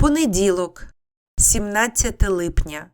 Понеділок, 17 липня.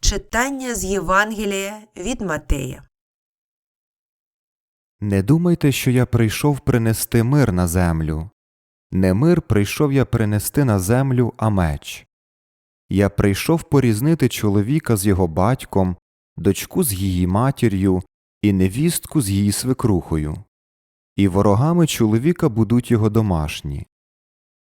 Читання з Євангелія від Матея. Не думайте, що я прийшов принести мир на землю. Не мир прийшов я принести на землю, а меч. Я прийшов порізнити чоловіка з його батьком, дочку з її матір'ю і невістку з її свекрухою. І ворогами чоловіка будуть його домашні.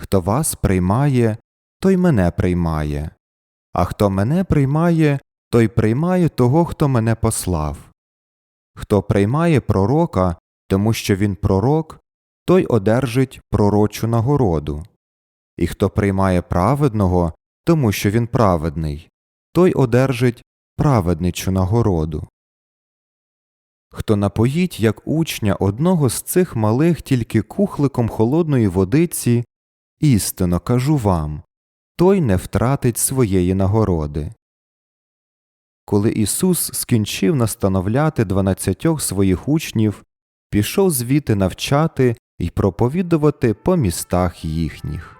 Хто вас приймає, той мене приймає, а хто мене приймає, той приймає того, хто мене послав. Хто приймає пророка, тому що він пророк, той одержить пророчу нагороду. І хто приймає праведного, тому що він праведний, той одержить праведничу нагороду. Хто напоїть, як учня одного з цих малих тільки кухликом холодної водиці, істинно кажу вам, той не втратить своєї нагороди. Коли Ісус скінчив настановляти дванадцятьох своїх учнів, пішов звідти навчати й проповідувати по містах їхніх.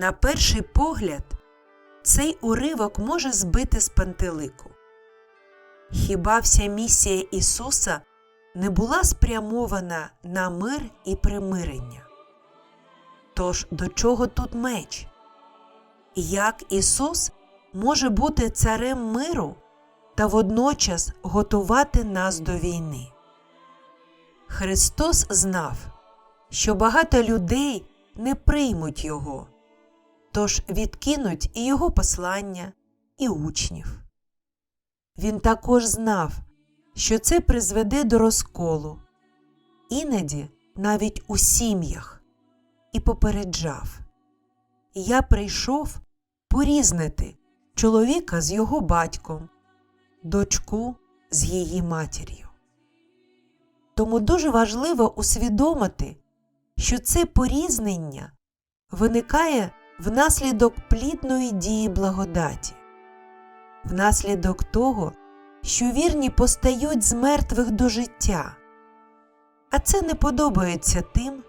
На перший погляд, цей уривок може збити з пантелику. Хіба вся місія Ісуса не була спрямована на мир і примирення? Тож до чого тут меч? Як Ісус може бути царем миру та водночас готувати нас до війни? Христос знав, що багато людей не приймуть Його тож відкинуть і його послання, і учнів. Він також знав, що це призведе до розколу, іноді навіть у сім'ях, і попереджав Я прийшов порізнити чоловіка з його батьком, дочку з її матір'ю. Тому дуже важливо усвідомити, що це порізнення виникає внаслідок плідної дії благодаті, внаслідок того, що вірні постають з мертвих до життя, а це не подобається тим,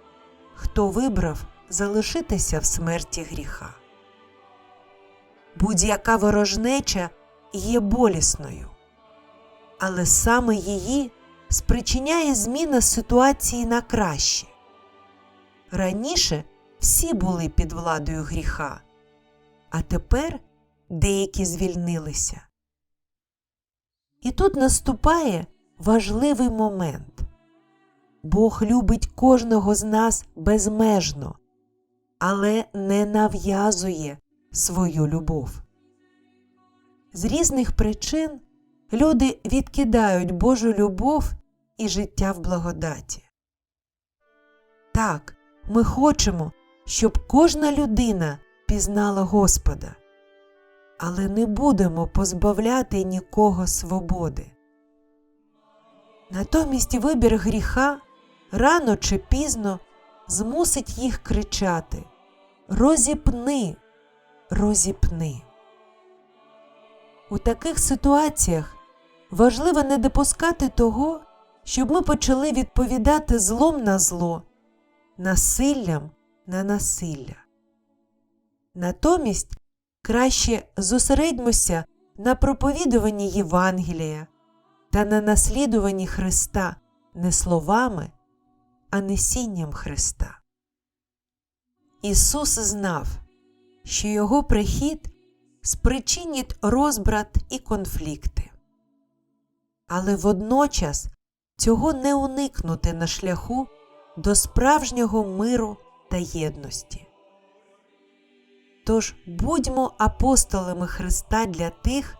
хто вибрав залишитися в смерті гріха. Будь-яка ворожнеча є болісною, але саме її спричиняє зміна ситуації на краще. Раніше всі були під владою гріха, а тепер деякі звільнилися. І тут наступає важливий момент Бог любить кожного з нас безмежно, але не нав'язує свою любов. З різних причин люди відкидають Божу любов і життя в благодаті. Так, ми хочемо, щоб кожна людина пізнала Господа, але не будемо позбавляти нікого свободи. Натомість вибір гріха рано чи пізно змусить їх кричати Розіпни, розіпни. У таких ситуаціях важливо не допускати того, щоб ми почали відповідати злом на зло, насиллям на насилля. Натомість краще зосередьмося на проповідуванні Євангелія та на наслідуванні Христа не словами, а несінням Христа. Ісус знав, що Його прихід спричинять розбрат і конфлікти. Але водночас цього не уникнути на шляху до справжнього миру та єдності. Тож будьмо апостолами Христа для тих,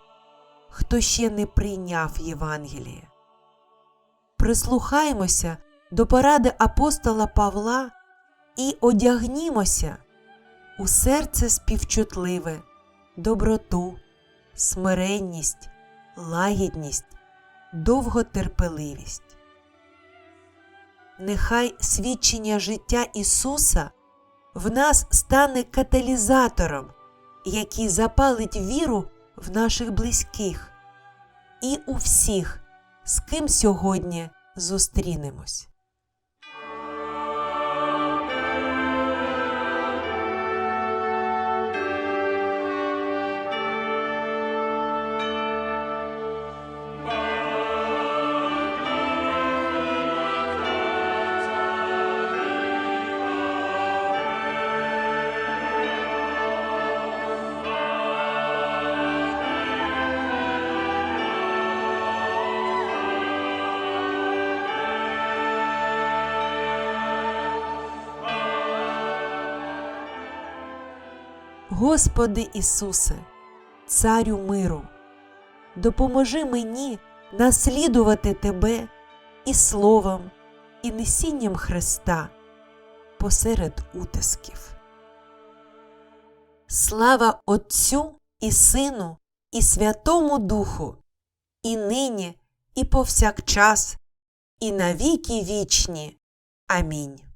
хто ще не прийняв Євангеліє. Прислухаймося до поради апостола Павла і одягнімося у серце співчутливе, доброту, смиренність, лагідність, довготерпеливість. Нехай свідчення життя Ісуса в нас стане каталізатором, який запалить віру в наших близьких і у всіх, з ким сьогодні зустрінемось. Господи Ісусе, Царю миру, допоможи мені наслідувати Тебе і словом, і несінням Христа посеред утисків. Слава Отцю і Сину, і Святому Духу, і нині, і повсякчас, і навіки вічні. Амінь.